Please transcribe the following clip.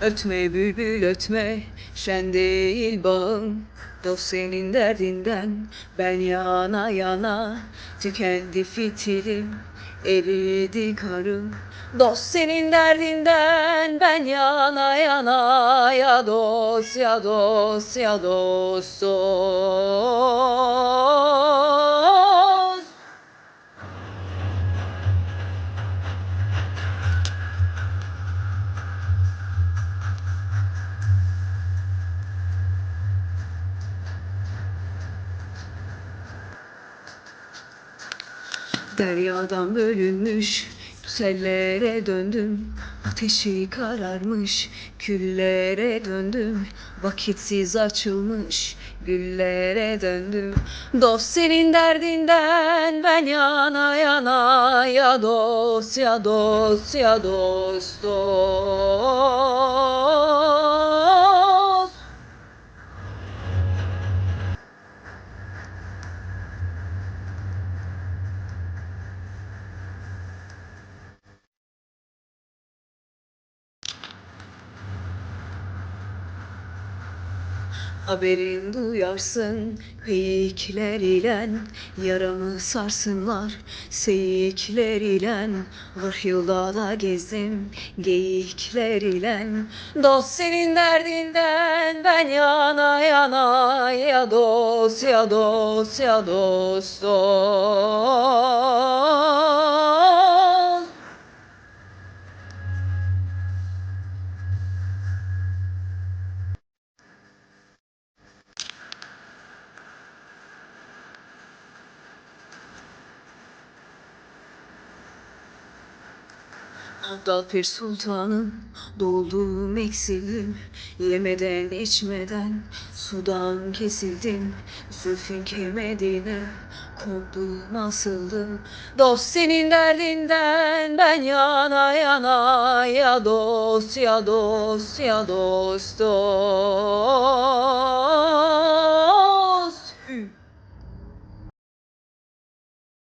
Ötme bülbül ötme, şen değil bağım. Dost senin derdinden, ben yana yana Tükendi fitilim, eridi karım. Dost senin derdinden, ben yana yana Ya dost, ya dost, ya dost, dost Deryadan bölünmüş Güzellere döndüm. Ateşi kararmış Küllere döndüm. Vakitsiz açılmış Güllere döndüm. Dost senin derdinden Ben yana yana Ya dost ya dost ya dost dost Haberin duyarsın geyikler ile Yaramı sarsınlar. Seyikler ile Var yılda da gezdim geyikler ile Dost senin derdinden ben yana yana Ya dost ya dost ya dost dost Abdal Pir Sultan'ın doğduğum eksildim Yemeden içmeden sudan kesildim. Zülfün kemedine kondum asıldım. Dost senin derdinden ben yana yana. Ya dost ya dost ya dost dost